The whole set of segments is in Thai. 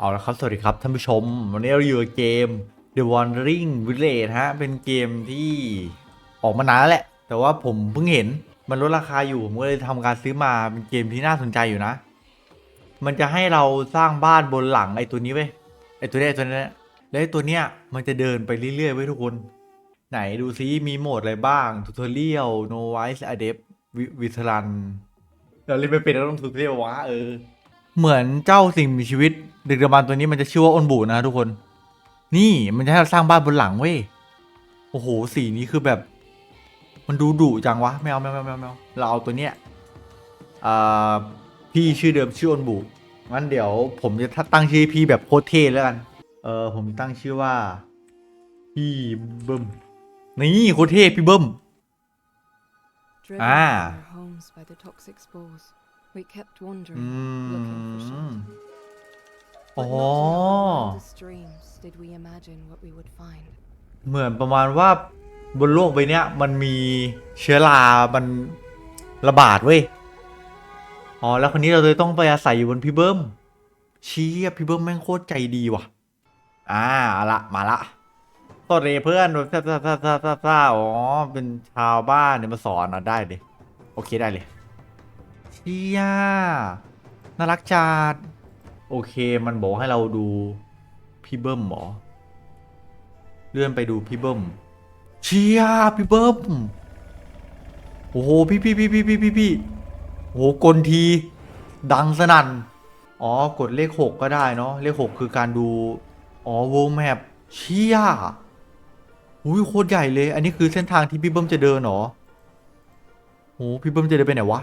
เอาละครับ สวัสดีครับท่านผู้ชม วันนี้เราอยู่กับเกม The Wandering Village ฮะ เป็นเกมที่ออกมานานแล้วแหละ แต่ว่าผมเพิ่งเห็นมันลดราคาอยู่ ผมก็เลยทำการซื้อมาเป็นเกมที่น่าสนใจอยู่นะ มันจะให้เราสร้างบ้านบนหลังไอ้ตัวนี้เว้ย ไอ้ตัวนี้ไอ้ตัวนี้แล้วไอ้ตัวเนี้ยมันจะเดินไปเรื่อยๆเว้ยทุกคน ไหนดูซิมีโหมดอะไรบ้างทูทอเรียลโนไวส์อเดฟวิทรันเราเล่นไม่เป็นเราต้องทูทอเรียลวะเออ เหมือนเจ้าสิ่งมีชีวิต ดึกดำบรรตัวนี้มันจะชื่อว่าอนบูนะทุกคน นี่มันจะให้เราสร้างบ้านบนหลังเว้ยโอ้โหสีนี้คือแบบ มันดูดุจังวะไม่เอาไม่เอาไม่เอาไม่เราเอาตัวเนี้ยอ่าพี่ชื่อเดิมชื่ออนบูงั้นเดี๋ยวผมจะตั้งชื่อพี่แบบโคตรเท่แล้วกัน เออผมตั้งชื่อว่า พี่เบิ้มนี่โคตรเท่พี่เบิ้ม Driven Ah. From our homes by the toxic spores, we kept wandering, อื looking for ม shelter. อ๋ But อ not in our wildest dreams did we imagine what we would find. เหมือนประมาณว่าบนโลกใบเนี้ยมันมีเชื้อรา มันระบาดเว้ย อ๋อ แล้วคนนี้เราเลยต้องไปอาศัยอยู่บนพี่เบิ้มเชี้พี่เบิ้มแม่งโคตรใจดีว่ะ อ่าเอาละมาละสวัสดีเพื่อนซ่าซ่าซ่าซ่าซ่าซ่าอ๋อ เป็นชาวบ้านเนี่ยมาสอนอะได้เลยโอเคได้เลย เชี่ยน่ารักจัดโอเค มันบอกให้เราดูพี่เบิ้มหรอเลื่อนไปดูพี่เบิ้มเชียพี่เบิ้มโอ้โหพี่พี่พี่พี่พี่พี่พี่โอ้โหกลทีดังสนั่น อ๋อกดเลขหกก็ได้เนาะเลขหกคือการดู อ๋อวงแมพเชียอุ้ยโคตรใหญ่เลย อันนี้คือเส้นทางที่พี่เบิ้มจะเดินเหรอโอ้พี่เบิ้มจะเดินไปไหนวะ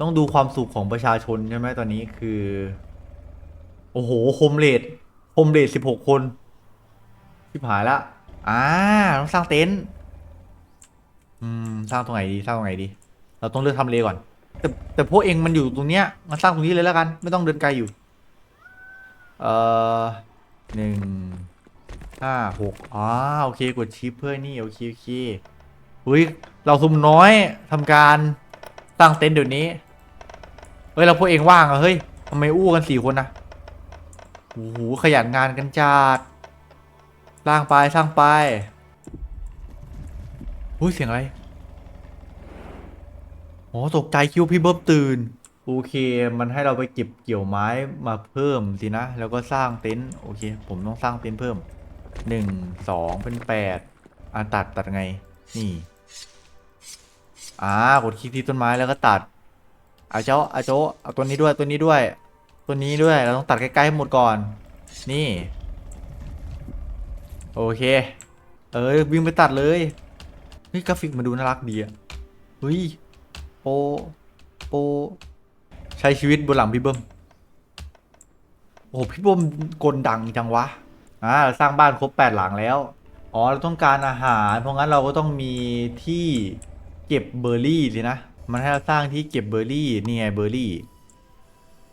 ต้องดูความสุขของประชาชนใช่ไหมตอนนี้คือ โอ้โหโฮมเลดโฮมเลดสิบหกคนชิบหายละอ่าต้องสร้างเต็นท์อืมสร้างตรงไหนดีสร้างตรงไหนดี เราต้องเลือกทำเลก่อน แต่แต่พวกเองมันอยู่ตรงเนี้ยมาสร้างตรงนี้เลยแล้วกัน ไม่ต้องเดินไกลอยู่ เอ่อหนึ่งห้าหกอ๋อโอเคกดชิปเพื่อนี่โอเคโอเคอุ้ยเราซุ่มน้อยทำการ สร้างเต็นท์เดี๋ยวนี้ เฮ้ยเราพวกเองว่างเหรอะเฮ้ยทำไมอู้กันสี่คนนะโอ้โหขยันงานกันจัดสร้างไปสร้างไปอุ้ยเสียงอะไรอ๋อตกใจคิวพี่เบิ้มตื่น โอเค มันให้เราไปเก็บเกี่ยวไม้มาเพิ่มสินะ แล้วก็สร้างเต็นท์โอเค ผมต้องสร้างเต็นท์เพิ่มหนึ่งสองเป็นแปดอะตัดตัดไง นี่ อ่ากดคลิกที่ต้นไม้แล้วก็ตัดเอาเจ้าเอาโจ้เอาตัวนี้ด้วยตัวนี้ด้วย ตัวนี้ด้วยเราต้องตัดใกล้ๆให้หมดก่อน นี่ โอเค เออวิ่งไปตัดเลยเฮ้ยกราฟิกมันดูน่ารักดีอะเฮ้ยโปโปใช้ชีวิตบนหลังพี่เบิ้มโอ้พี่เบิ้มกลดังจังวะอ่าเราสร้างบ้านครบแปดหลังแล้วอ๋อเราต้องการอาหาร เพราะงั้นเราก็ต้องมีที่ เก็บเบอร์รี่สินะ มันให้เราสร้างที่เก็บเบอร์รี่นี่ไงเบอร์รี่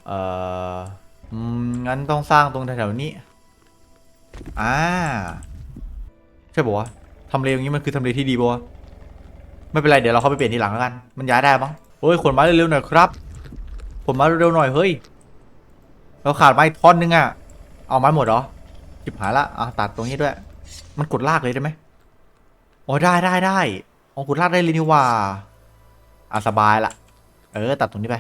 เอ่องั้นต้องสร้างตรงแถวๆนี้ อ่า ใช่ปะวะทำเลอย่างนี้มันคือทำเลที่ดีปะวะไม่เป็นไรเดี๋ยวเราเข้าไปเปลี่ยนทีหลังแล้วกัน มันย้ายได้มั้งเฮ้ยขนไม้เร็วๆหน่อยครับขนไม้เร็วๆหน่อยเฮ้ย เราขาดไม้ท่อนนึงอะเอาไม้หมดเหรอจิบหายละอะตัดตรงนี้ด้วย มันกดลากเลยได้ไหมอ๋อได้ได้ได้ อ๋อกดลากได้เลยนี่ว่าอะสบายละ เออ ตัดตรงนี้ไป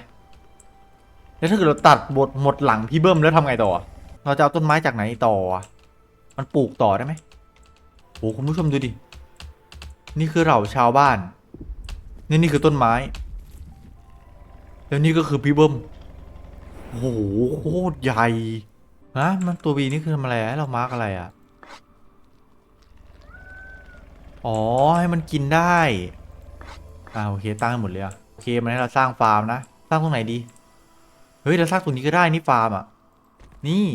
แล้วถ้าเกิดเราตัดหมดหมดหลังพี่เบิ้มแล้วทำไงต่อ เราจะเอาต้นไม้จากไหนต่อ มันปลูกต่อได้ไหมโอ้คุณผู้ชมดูดิ นี่คือเหล่าชาวบ้าน นี่นี่คือต้นไม้ แล้วนี่ก็คือพี่เบิ้ม โอ้โหโคตรใหญ่นะมันตัววีนี่คือทำอะไรให้เรามาร์กอะไรอะ อ๋อ ให้มันกินได้อ่าโอเคตั้งให้หมดเลยอะโอเคมันให้เราสร้างฟาร์มนะ สร้างตรงไหนดี เฮ้ยเราสร้างตรงนี้ก็ได้นี่ฟาร์มอะ นี่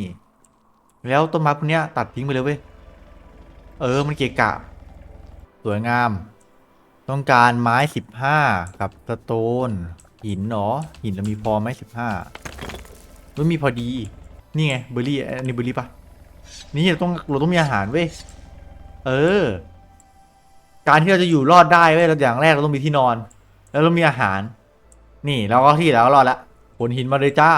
แล้วต้นไม้พวกเนี้ยตัดทิ้งไปเลยเว้ย เออมันเกะกะ สวยงาม ต้องการไม้สิบห้ากับสโตน หินเนาะหินเรามีพอไหมสิบห้าไม่มีพอดี นี่ไงเบอร์รี่อันนี้เบอร์รี่ปะนี่เราต้องเราต้องมีอาหารเว้ย เออ การที่เราจะอยู่รอดได้เว้ยเราอย่างแรกเราต้องมีที่นอน แล้วเรามีอาหาร นี่เราก็ที่แล้วรอดละขนหินมาเลยจ้า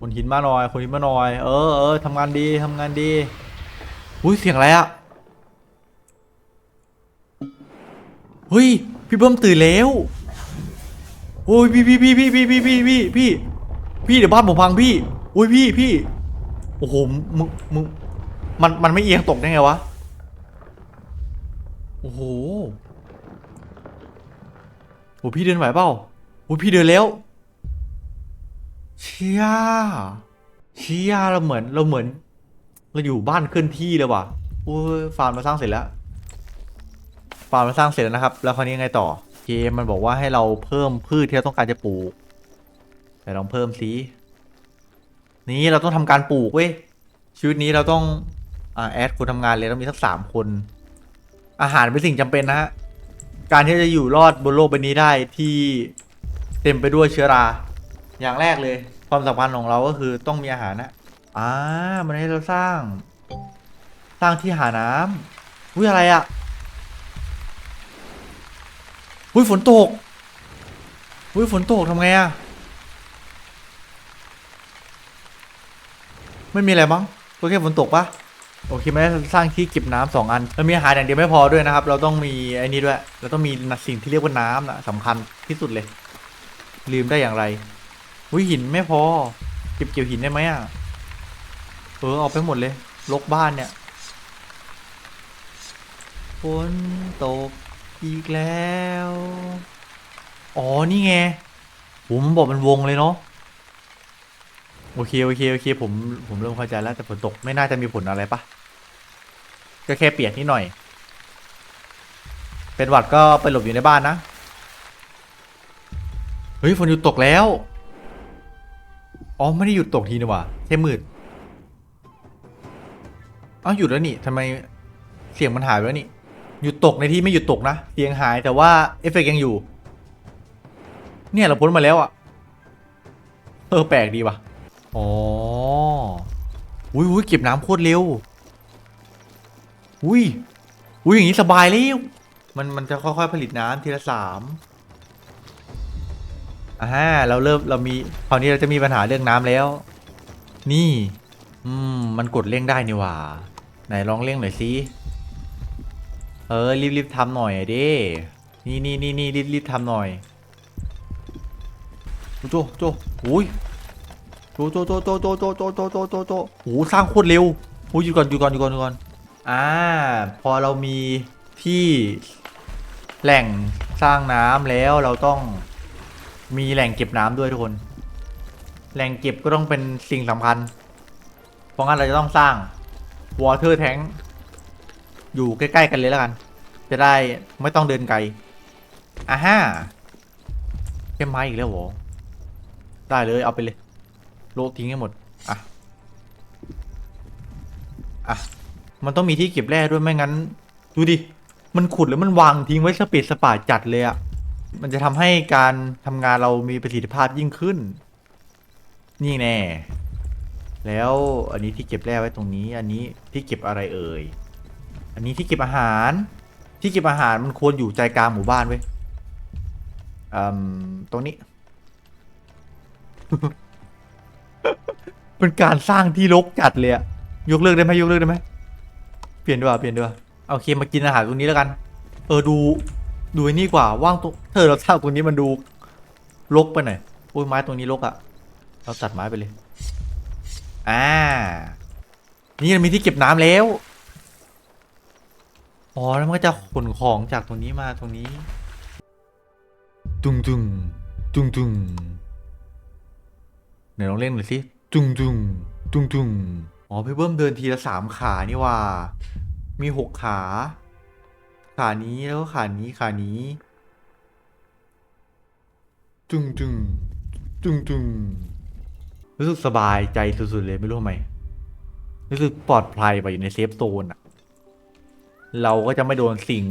คนหินมาหน่อยคนหินมาหน่อย เออเออทำงานดีทำงานดีอุ้ยเสียงอะไรอะเฮ้ยพี่เบิ้มตื่นแล้วโอ้ยพี่พี่พี่พี่พี่พี่พี่พี่พี่พี่เดี๋ยวบ้านผมพังพี่โอ้ยพี่พี่โอ้โหมึงมึงมันมันไม่เอียงตกได้ไงวะ อ้โหโอ้พี่เดินไหวเปล่าโอ้พี่เดินแล้ว เชียเชียเราเหมือนเราเหมือน เราอยู่บ้านเคลื่อนที่เลยว่ะโอ้ยฟาร์มเราสร้างเสร็จแล้ว ฟาร์มเราสร้างเสร็จแล้วนะครับ แล้วคราวนี้ยังไงต่อ เกมมันบอกว่าให้เราเพิ่มพืชที่เราต้องการจะปลูก แต่ลองเพิ่มสินี่เราต้องทำการปลูกเว้ยชีวิตนี้เราต้องอ่าแอดคนทำงานเลยต้องมีสักสามคน อาหารเป็นสิ่งจำเป็นนะฮะ การที่จะอยู่รอดบนโลกใบนี้ได้ที่เต็มไปด้วยเชื้อรา อย่างแรกเลย ความสำคัญของเราก็คือต้องมีอาหารนะอ่ามันให้เราสร้าง สร้างที่หาน้ำอุ้ยอะไรอะอุ้ยฝนตกอุ้ยฝนตกทำไงอะไม่มีอะไรมั้งก็แค่ฝนตกปะ โอเคไม่ได้สร้างที่เก็บน้ำสองอันเรามีอาหารอย่างเดียวไม่พอด้วยนะครับ เราต้องมีไอ้นี้ด้วย เราต้องมีสิ่งที่เรียกว่าน้ำนะสำคัญที่สุดเลย ลืมได้อย่างไรอุ้ยหินไม่พอเก็บเกี่ยวหินได้ไหมอะเออเอาไปหมดเลยลกบ้านเนี่ยฝนตกอีกแล้ว อ๋อ นี่ไงผมบอกมันวงเลยเนาะ โอเค โอเค โอเค ผม ผมเริ่มเข้าใจแล้ว แต่ฝนตกไม่น่าจะมีผลอะไรปะ ก็แค่เปลี่ยกนิดหน่อย เป็นหวัดก็ไปหลบอยู่ในบ้านนะ เฮ้ยฝนหยุดตกแล้ว อ๋อไม่ได้หยุดตกทีนี่หว่าแค่มืดเอ้าหยุดแล้วนี่ทำไมเสียงมันหายไปแล้วนี่หยุดตกในที่ไม่หยุดตกนะเสียงหายแต่ว่าเอฟเฟกต์ยังอยู่ เนี่ยเราพ้นมาแล้วอะเออแปลกดีว่ะอ๋ออุ้ยอุ้ยเก็บน้ำโคตรเร็ว อุ้ย อุ้ยอย่างนี้สบายแล้วมันมันจะค่อยๆผลิตน้ำทีละสามอ่าเราเริ่มเรามีคราวนี้เราจะมีปัญหาเรื่องน้ำแล้ว นี่ อืม มันกดเร่งได้นี่หว่า ไหนลองเร่งหน่อยสิเออรีบๆทำหน่อยอะดินี่นี่นี่นี่รีบรีบทำหน่อยโจโจโอ้ยโจโจโจโจโจโจโจโจโจโจโอ้สร้างโคตรเร็วโอ้ยหยุดก่อนหยุดก่อนหยุดก่อนหยุดก่อน อ่า พอเรามีที่แหล่งสร้างน้ำแล้วเราต้องมีแหล่งเก็บน้ำด้วยทุกคน แหล่งเก็บก็ต้องเป็นสิ่งสำคัญ เพราะงั้นเราจะต้องสร้าง water tank อยู่ใกล้ๆกันเลยแล้วกัน จะได้ไม่ต้องเดินไกลอ่าฮ่าแค่ไม้อีกแล้วหรอได้เลยเอาไปเลย โลทิ้งให้หมด อะ อะ มันต้องมีที่เก็บแร่ด้วยไม่งั้น ดูดิ มันขุดแล้วมันวางทิ้งไว้สเปซสปาจัดเลยอะมันจะทำให้การทำงานเรามีประสิทธิภาพยิ่งขึ้น นี่แน่ แล้วอันนี้ที่เก็บแร่ไว้ตรงนี้ อันนี้ที่เก็บอะไรเอ่ย อันนี้ที่เก็บอาหาร ที่เก็บอาหารมันควรอยู่ใจกลางหมู่บ้านเว้ยอืมตรงนี้ เป็นการสร้างที่รกจัดเลยอะยกเลิกได้ไหมยกเลิกได้ไหม เปลี่ยนดีกว่าเปลี่ยนดีกว่าโอเคมากินอาหารตรงนี้แล้วกัน เออดูดูไอ้นี่กว่าว่างตรงเธอเราสร้างตรงนี้มันดูรกไปหน่อยโอ้ยไม้ตรงนี้รกอะเราตัดไม้ไปเลยอ่านี่มันมีที่เก็บน้ำแล้วอ๋อแล้วมันก็จะขนของจากตรงนี้มาตรงนี้ ตุงตุงตุงตุงไหนลองเล่นหน่อยสิตุงตุงตุงตุง อ๋อพี่เบิ้มเดินทีละสามขานี่ว่า มีหกขา ขานี้แล้วก็ขานี้ขานี้ตุงตุงตุงตุงรู้สึกสบายใจสุดๆเลยไม่รู้ทำไมรู้สึกปลอดภัยไปอยู่ในเซฟโซนอะเราก็จะไม่โดนสิ่ง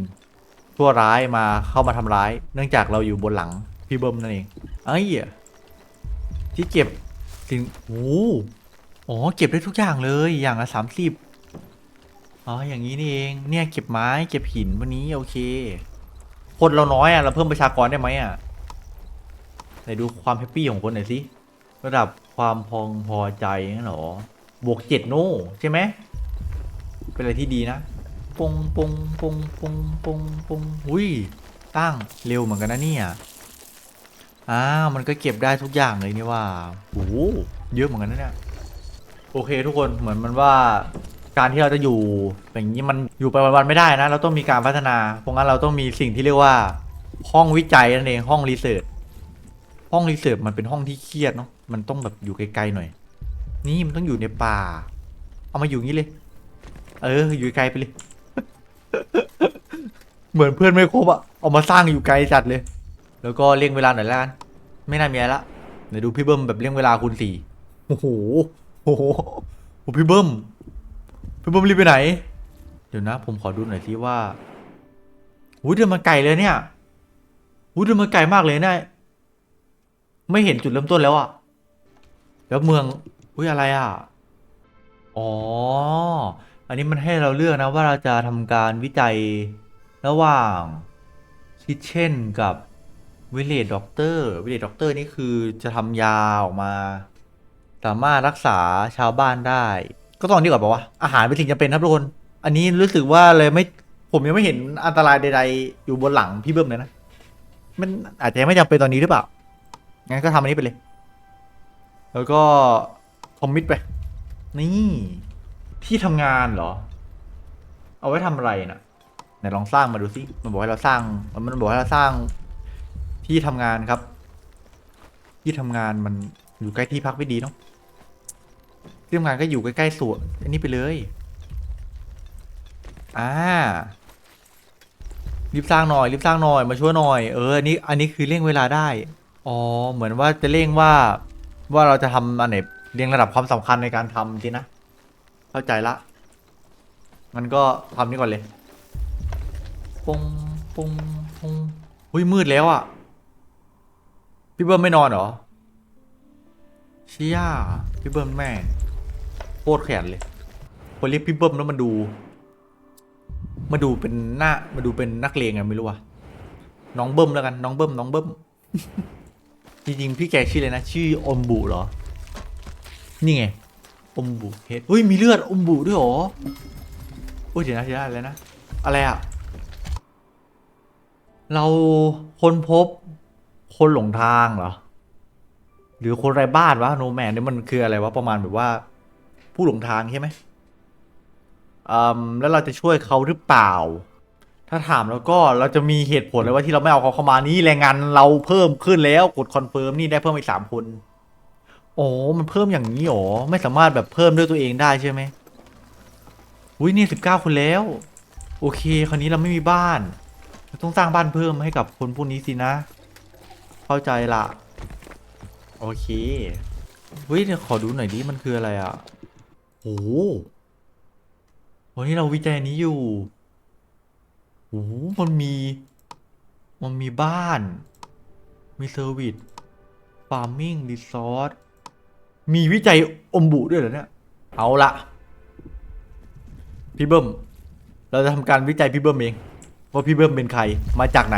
ชั่วร้ายมาเข้ามาทำร้าย เนื่องจากเราอยู่บนหลังพี่เบิ้มนั่นเองไอ้เหี้ยที่เก็บสิ่งโอ้ อ๋อเก็บได้ทุกอย่างเลยอย่างละสามสิบอ๋ออย่างนี้นี่เองเนี่ยเก็บไม้เก็บหินวันนี้โอเคคนเราน้อยอะเราเพิ่มประชากรได้ไหมอะไหนดูความแฮปปี้ของคนหน่อยสิระดับความพองพอใจงั้นเหรอบวกเจ็ดโน่ใช่ไหมเป็นอะไรที่ดีนะปงปงปงปงปงปงอุ้ยตั้งเร็วเหมือนกันนะเนี่ยอ้าวมันก็เก็บได้ทุกอย่างเลยนี่ว่าโอ้โหเยอะเหมือนกันนะเนี่ย โอเคทุกคนเหมือนมันว่าการที่เราจะอยู่อย่างนี้มันอยู่ไปวันๆไม่ได้นะ เราต้องมีการพัฒนาเพราะงั้นเราต้องมีสิ่งที่เรียกว่าห้องวิจัยนั่นเองห้องรีเสิร์ชห้องรีเสิร์ชมันเป็นห้องที่เครียดเนาะมันต้องแบบอยู่ไกลๆหน่อย นี่มันต้องอยู่ในป่า เอามาอยู่อย่างนี้เลย เออ อยู่ไกลไปเลย เหมือนเพื่อนไม่ครบอะเอามาสร้างอยู่ไกลจัดเลย แล้วก็เร่งเวลาหน่อยละกันไม่น่ามีอะไรละเดี๋ยวดูพี่เบิ้มแบบเร่งเวลาคูณสี่โอ้โห โอ้โหโอ้พี่เบิ้มพี่เบิ้มรีบไปไหน เดี๋ยวนะ ผมขอดูหน่อยสิว่าอุ้ยเดินมาไกลเลยเนี่ยอุ้ยเดินมาไกลมากเลยเนี่ยไม่เห็นจุดเริ่มต้นแล้วอะแล้วเมืองอุ้ยอะไรอะอ๋อ อันนี้มันให้เราเลือกนะว่าเราจะทำการวิจัยระหว่างคิดเช่นกับวิเลดด็อกเตอร์วิเลดด็อกเตอร์นี่คือจะทำยาออกมา สามารถรักษาชาวบ้านได้ ก็ต้องดีกว่าปะวะอาหารเป็นสิ่งจำเป็นครับทุกคน อันนี้รู้สึกว่าเลยไม่ผมยังไม่เห็นอันตรายใดๆ อยู่บนหลังพี่เบิ้มเลยนะ มันอาจจะไม่จำเป็นตอนนี้หรือเปล่า งั้นก็ทำอันนี้ไปเลย แล้วก็คอมมิตไป นี่ที่ทำงานเหรอ เอาไว้ทำอะไรนะไหนลองสร้างมาดูสิมันบอกให้เราสร้าง มันบอกให้เราสร้างที่ทำงานครับ ที่ทำงานมันอยู่ใกล้ที่พักไม่ดีเนาะ ที่ทำงานก็อยู่ใกล้ๆสวนอันนี้ไปเลย อ่า รีบสร้างหน่อยรีบสร้างหน่อยมาช่วยหน่อย เอออันนี้อันนี้คือเร่งเวลาได้ อ๋อ เหมือนว่าจะเร่งว่า ว่าเราจะทำอันไหนเรียงระดับความสำคัญในการทำจริงนะ เข้าใจละ มันก็ทำนี่ก่อนเลยปงปงปงหุ้ยมืดแล้วอะ่ะ พี่เบิ้มไม่นอนเหรอเชี่ยพี่เบิ้มแม่ โคตรแขนเลยคนเรียกพี่เบิ้มแล้วมันดู มาดูเป็นหน้ามาดูเป็นนักเลงไงไม่รู้ว่ะน้องเบิ้มแล้วกัน น้องเบิ้มน้องเบิ้มจริงๆพี่แกชื่ออะไรนะ ชื่ออมบุเหรอ นี่ไง อมบุเฮดเฮ้ยมีเลือดอมบุด้วยเหรอโอ้ยเดี๋ยวนะเดี๋ยวนะอะไรนะ อะไรอะเราค้นพบคนหลงทางเหรอ หรือคนไร้บ้านวะโนแมนนี่มันคืออะไรวะประมาณแบบว่า ผู้หลงทางใช่ไหมอืมแล้วเราจะช่วยเขาหรือเปล่า ถ้าถามแล้วก็เราจะมีเหตุผลเลยว่าที่เราไม่เอาเขาเข้ามานี่แรงงานเราเพิ่มขึ้นแล้วกดคอนเฟิร์มนี่ได้เพิ่มอีกสามคนโอ้มันเพิ่มอย่างนี้หรอไม่สามารถแบบเพิ่มด้วยตัวเองได้ใช่ไหมอุ้ยนี่สิบเก้าคนแล้ว โอเค คราวนี้เราไม่มีบ้านเราต้องสร้างบ้านเพิ่มให้กับคนพวกนี้สินะ เข้าใจละโอเคเฮ้ยเดี๋ยวขอดูหน่อยดิมันคืออะไรอะ โอ้โหวันนี้เราวิจัยนี้อยู่โอ้โหมันมี มันมีบ้าน มีเซอร์วิสฟาร์มิงรีสอร์ทมีวิจัยอมบุด้วยเหรอเนี่ย เอาละพี่เบิ้ม เราจะทำการวิจัยพี่เบิ้มเอง ว่าพี่เบิ้มเป็นใคร มาจากไหน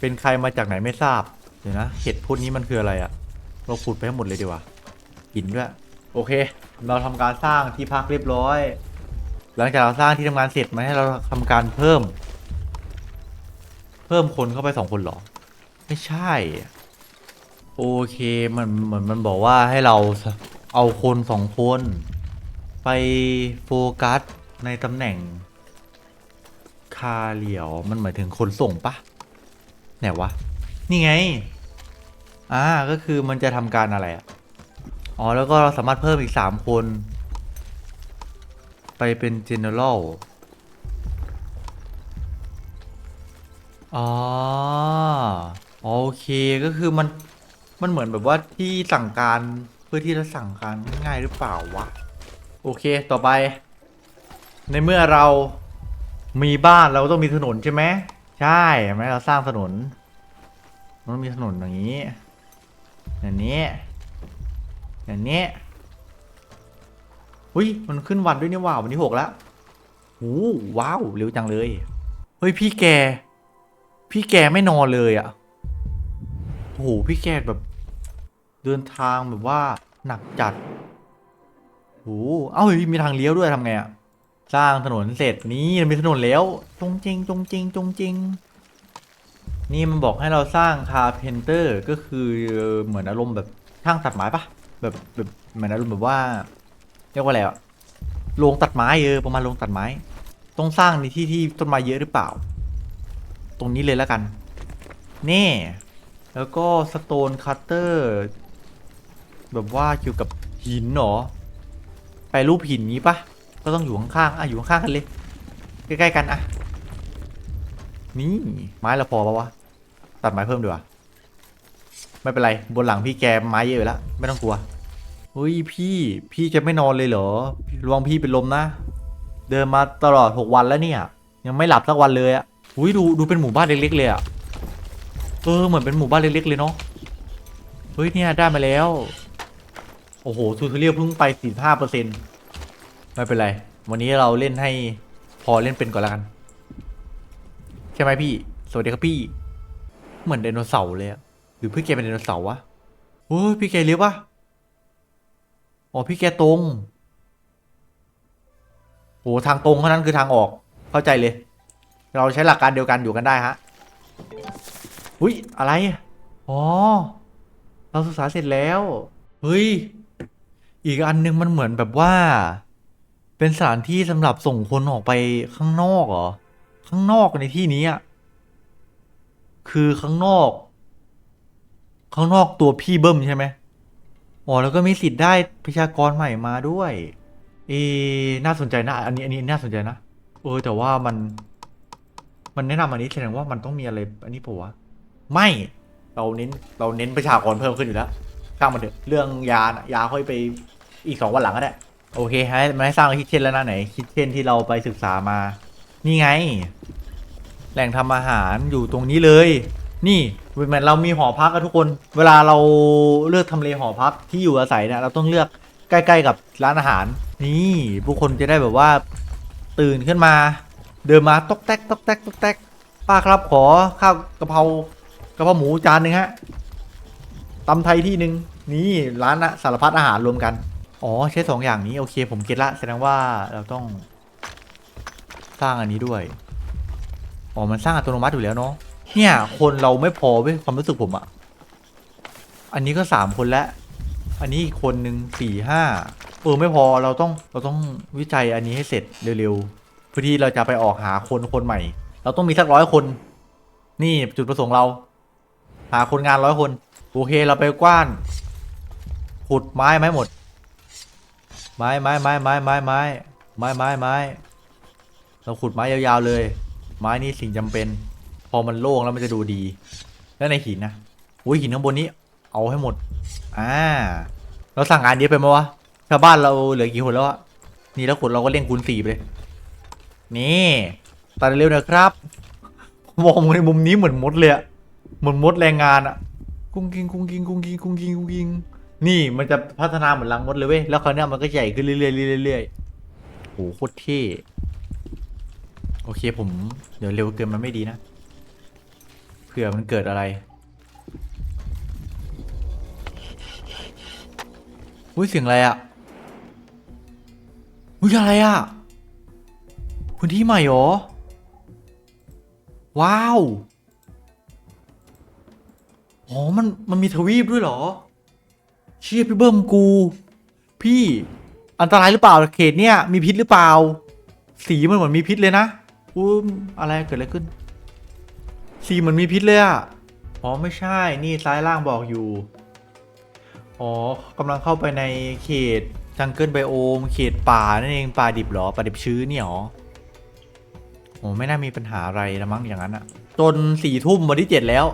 เป็นใครมาจากไหนไม่ทราบ เดี๋ยวนะ เห็ดพวกนี้มันคืออะไรอะเราขุดไปให้หมดเลยดีกว่าหินด้วย โอเค เราทำการสร้างที่พักเรียบร้อย หลังจากเราสร้างที่ทำงานเสร็จมาให้เราทำการเพิ่ม เพิ่มคนเข้าไปสองคนเหรอ ไม่ใช่ โอเคมันเหมือนมันบอกว่าให้เราเอาคนสองคน ไปโฟกัสในตำแหน่ง คาเหลียวมันหมายถึงคนส่งปะไหนวะ นี่ไง อ่าก็คือมันจะทำการอะไรอะ อ๋อ แล้วก็เราสามารถเพิ่มอีกสามคน ไปเป็น general อ๋อโอเคก็คือมันมันเหมือนแบบว่าที่สั่งการเพื่อที่จะสั่งการง่ายหรือเปล่าวะ โอเคต่อไป ในเมื่อเรามีบ้านเราต้องมีถนนใช่ไหมใช่ไหมเราสร้างถนนมันต้องมีถนนอย่างนี้อย่างนี้ อย่างนี้อุ้ยมันขึ้นวันด้วยนี่ว่าวันนี้หกแล้วโอ้ว้าวเร็วจังเลย เฮ้ยพี่แก พี่แกไม่นอนเลยอะ่ะโอ้โหพี่แกแบบ เดินทางแบบว่าหนักจัดโอ้เอ้าเฮ้ยมีทางเลี้ยวด้วยทำไงอะสร้างถนนเสร็จนี่มีถนนแล้วจงจริงจงจริงจงจริง นี่มันบอกให้เราสร้างคาเพนเตอร์ก็คือเหมือนอารมณ์แบบช่างตัดไม้ปะ แบบแบบเหมือนอารมณ์แบบว่าเรียกว่าอะไรอะโรงตัดไม้เออประมาณโรงตัดไม้ ต้องสร้างในที่ที่ต้นไม้เยอะหรือเปล่า ตรงนี้เลยแล้วกัน นี่ แล้วก็สโตนคัตเตอร์แบบว่าเกี่ยวกับหินเหรอไปรูปหินนี้ปะก็ต้องอยู่ข้างๆอะอยู่ข้างๆกันเลยใกล้ๆกันอะนี่ไม้เราพอปะวะตัดไม้เพิ่มดีกว่า ไม่เป็นไร บนหลังพี่แกไม้เยอะอยู่แล้ว ไม่ต้องกลัวเฮ้ยพี่พี่จะไม่นอนเลยเหรอระวังพี่เป็นลมนะ เดินมาตลอดหกวันแล้วเนี่ย ยังไม่หลับสักวันเลยอะอุ้ยดูดูเป็นหมู่บ้านเล็กๆเลยอะเออเหมือนเป็นหมู่บ้านเล็กๆเลยเนาะเฮ้ยเนี่ยได้มาแล้ว โอ้โหทูทเรียลเพิ่งไปสี่ห้าเปอร์เซ็นต์ไม่เป็นไร วันนี้เราเล่นให้พอเล่นเป็นก่อนแล้วกัน ใช่ไหมพี่ สวัสดีครับพี่ เหมือนไดโนเสาร์เลยอะ หรือพี่แกเป็นไดโนเสาร์วะโอ้ยพี่แกเลี้ยวปะอ๋อพี่แกตรงโหทางตรงเท่านั้นคือทางออก เข้าใจเลย เราใช้หลักการเดียวกันอยู่กันได้ฮะ อุ้ยอะไร อ๋อ เราศึกษาเสร็จแล้ว เฮ้ย อีกอันนึงมันเหมือนแบบว่า เป็นสถานที่สำหรับส่งคนออกไปข้างนอกเหรอ ข้างนอกในที่นี้อะ คือข้างนอก ข้างนอกตัวพี่เบิ้มใช่ไหมอ๋อแล้วก็มีสิทธิ์ได้ประชากรใหม่มาด้วย เอน่าสนใจนะ อันนี้อันนี้น่าสนใจนะ เออ แต่ว่ามัน มันแนะนำอันนี้แสดงว่ามันต้องมีอะไร อันนี้ปะวะไม่ เราเน้น เราเน้นประชากรเพิ่มขึ้นอยู่แล้วช่างมันเถอะ เรื่องยานะยาค่อยไปอีกสองวันหลังก็ได้ โอเคให้มาให้สร้างคิดเช่นแล้วนะไหน คิดเช่นที่เราไปศึกษามา นี่ไง แหล่งทำอาหารอยู่ตรงนี้เลย นี่เหมือนเรามีหอพักกันทุกคน เวลาเราเลือกทำเลหอพักที่อยู่อาศัยเนี่ยเราต้องเลือกใกล้ ๆ กับร้านอาหาร นี่ผู้คนจะได้แบบว่าตื่นขึ้นมา เดินมาตอกแตกตอกแตกตอกแตกป้าครับขอข้าวกะเพรากะเพราหมูจานหนึ่งฮะตำไทยที่หนึ่งนี่ร้านสารพัดอาหารรวมกันอ๋อใช้สองอย่างนี้โอเค ผมเก็ตละแสดงว่าเราต้องสร้างอันนี้ด้วย อ๋อ มันสร้างอัตโนมัติอยู่แล้วเนาะ เนี่ย คนเราไม่พอเว้ยความรู้สึกผมอะอันนี้ก็สามคนแล้ว อันนี้อีกคนหนึ่งสี่ห้าเออไม่พอเราต้องเราต้องวิจัยอันนี้ให้เสร็จเร็วๆเพื่อที่เราจะไปออกหาคนคนใหม่ เราต้องมีสักร้อยคน นี่จุดประสงค์เรา หาคนงานร้อยคน โอเคเราไปกว้านขุดไม้ไม้หมด ไม้ไม้ไม้ไม้ไม้ไม้ไม้ไม้ไม้เราขุดไม้ยาวๆเลย ไม้นี่สิ่งจำเป็น พอมันโล่งแล้วมันจะดูดี แล้วในหินนะอุ้ยหินข้างบนนี้ เอาให้หมด อ่า เราสั่งงานเยอะไปไหมวะ ชาวบ้านเราเหลือกี่คนแล้วอะนี่แล้วขุดเราก็เล่งคูณสี่ไปเลย นี่ตัดเร็วนะครับมองในมุมนี้เหมือนมดเลยอะเหมือนมดแรงงานอะกุ้งกิงกุ้งกิงกุ้งกิงกุ้งกิงกุ้งกิงนี่มันจะพัฒนาเหมือนรังมดเลยเว้ย แล้วคราวนี้มันก็ใหญ่ขึ้นเรื่อยๆเรื่อยๆโอ้โหโคตรเท่ โอเคผม เดี๋ยวเร็วเกินมันไม่ดีนะ เผื่อมันเกิดอะไรอุ้ยเสียงอะไรอะอุ้ยอะไรอะพื้นที่ใหม่เหรอ ว้าว อ๋อ มัน มันมีทวีปด้วยเหรอ เชี่ยพี่เบิ้มกู พี่ อันตรายหรือเปล่าเขตเนี้ยมีพิษหรือเปล่า สีมันเหมือนมีพิษเลยนะ อุ้มอะไรเกิดอะไรขึ้น สีเหมือนมีพิษเลยอะอ๋อไม่ใช่นี่ซ้ายล่างบอกอยู่ อ๋อกำลังเข้าไปในเขตจังเกิลไบโอม เขตป่านั่นเองป่าดิบหรอป่าดิบชื้นเนี่ยหรอโอ้ไม่น่ามีปัญหาอะไรละมั้งอย่างนั้นอะจนสี่ทุ่มวันที่เจ็ดแล้ว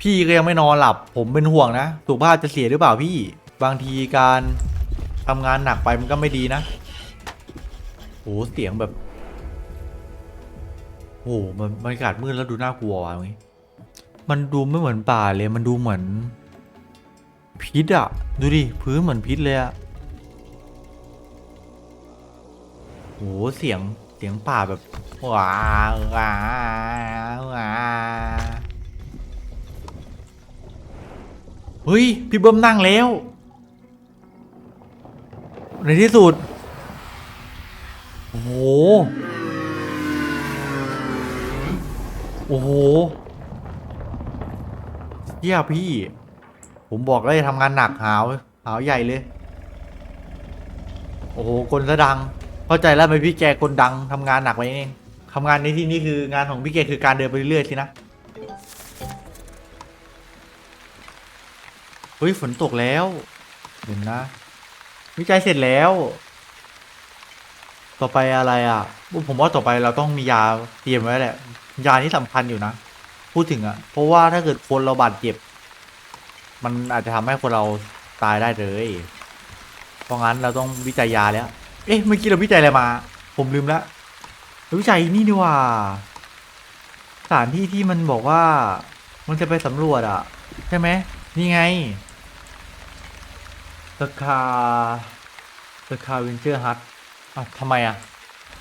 พี่ก็ยังไม่นอนหลับ ผมเป็นห่วงนะสุขภาพจะเสียหรือเปล่าพี่ บางทีการทำงานหนักไปมันก็ไม่ดีนะโหเสียงแบบ โอ้โหมันบรรยากาศมืดแล้วดูน่ากลัวว่ะงนี้มันดูไม่เหมือนป่าเลยมันดูเหมือนพิษอะดูดิพื้นเหมือนพิษเลยอะโอ้โหเสียงเสียงป่าแบบว้าวว้าวว้าวเฮ้ยพี่เบิ้มนั่งแล้ว ในที่สุดโอ้โห โอ้โหเยี่ยพี่ ผมบอกเลยทำงานหนักหาว หาวใหญ่เลย โอ้โหคนซะดัง เข้าใจแล้วทำไมพี่แกคนดังทำงานหนักไปเองทำงานในที่นี้คืองานของพี่แกคือการเดินไปเรื่อยๆสินะ เฮ้ยฝนตกแล้วเดี๋ยวนะ วิจัยเสร็จแล้ว ต่อไปอะไรอะ ผมว่าต่อไปเราต้องมียาเตรียมไว้แหละ ยานี่สำคัญอยู่นะ พูดถึงอะเพราะว่าถ้าเกิดคนเราบาดเจ็บ มันอาจจะทำให้คนเราตายได้เลย เพราะงั้นเราต้องวิจัยยาแล้ว เอ๊ะเมื่อกี้เราวิจัยอะไรมา ผมลืมล้วเราวิจัยนี่ดีว่าสถานที่ที่มันบอกว่า มันจะไปสำรวจอะใช่ไหมนี่ไงสคาสคาเวนเจอร์ฮัทอะทำไมอะ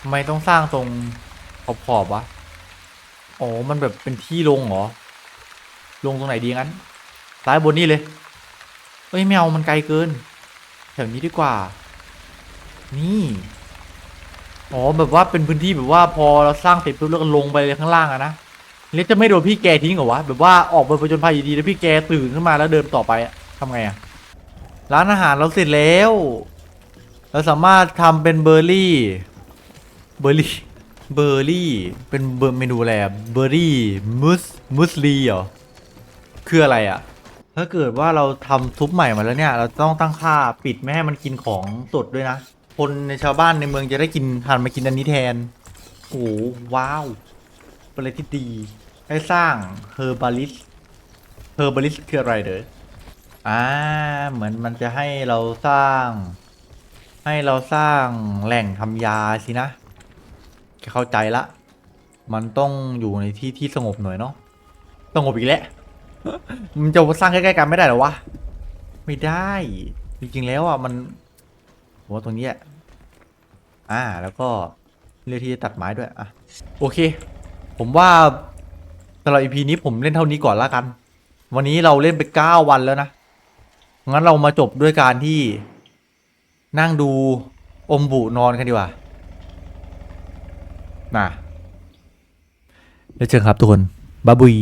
ทำไมต้องสร้างตรงขอบขอบๆวะ อ๋อ มันแบบเป็นที่ลงเหรอ ลงตรงไหนดีงั้น ซ้ายบนนี่เลย เอ้ยไม่เอามันไกลเกิน แถวนี้ดีกว่า นี่ อ๋อ แบบว่าเป็นพื้นที่แบบว่าพอเราสร้างเสร็จปุ๊บแล้วก็ลงไปเลยข้างล่างอะนะแล้วจะไม่โดนพี่แกทิ้งเหรอวะ แบบว่าออกไปผจญภัยอยู่ดีแล้วพี่แกตื่นขึ้นมาแล้วเดินต่อไปอะทำไงอะร้านอาหารเราเสร็จแล้ว เราสามารถทำเป็นเบอร์รี่ เบอร์รี่ เบอร์รี่ เป็นเบอร์เมนูอะไรอะเบอร์รี่มุสมุสลีเหรอ คืออะไรอะถ้าเกิดว่าเราทำซุปใหม่มาแล้วเนี่ย เราต้องตั้งค่าปิดไม่ให้มันกินของสดด้วยนะ คนในชาวบ้านในเมืองจะได้กินหันมากินอันนี้แทนโอ้โหว้าว เป็นอะไรที่ดีให้สร้างเฮอร์บาลิสเฮอร์บาลิสคืออะไรเด้ออ่าเหมือนมันจะให้เราสร้าง ให้เราสร้างแหล่งทำยาสินะ เข้าใจละ มันต้องอยู่ในที่ที่สงบหน่อยเนาะสงบอีกแล้วมันจะสร้างใกล้ๆกันไม่ได้หรอวะไม่ได้ จริงๆแล้วอะมันผมว่าตรงนี้อะอ่าแล้วก็เลือกที่จะตัดไม้ด้วยอะโอเค ผมว่าสำหรับ EP นี้ผมเล่นเท่านี้ก่อนละกัน วันนี้เราเล่นไปเก้าวันแล้วนะงั้นเรามาจบด้วยการที่นั่งดูอมบุนอนกันดีกว่า นะแล้วเจอครับทุกคนบ๊ายบาย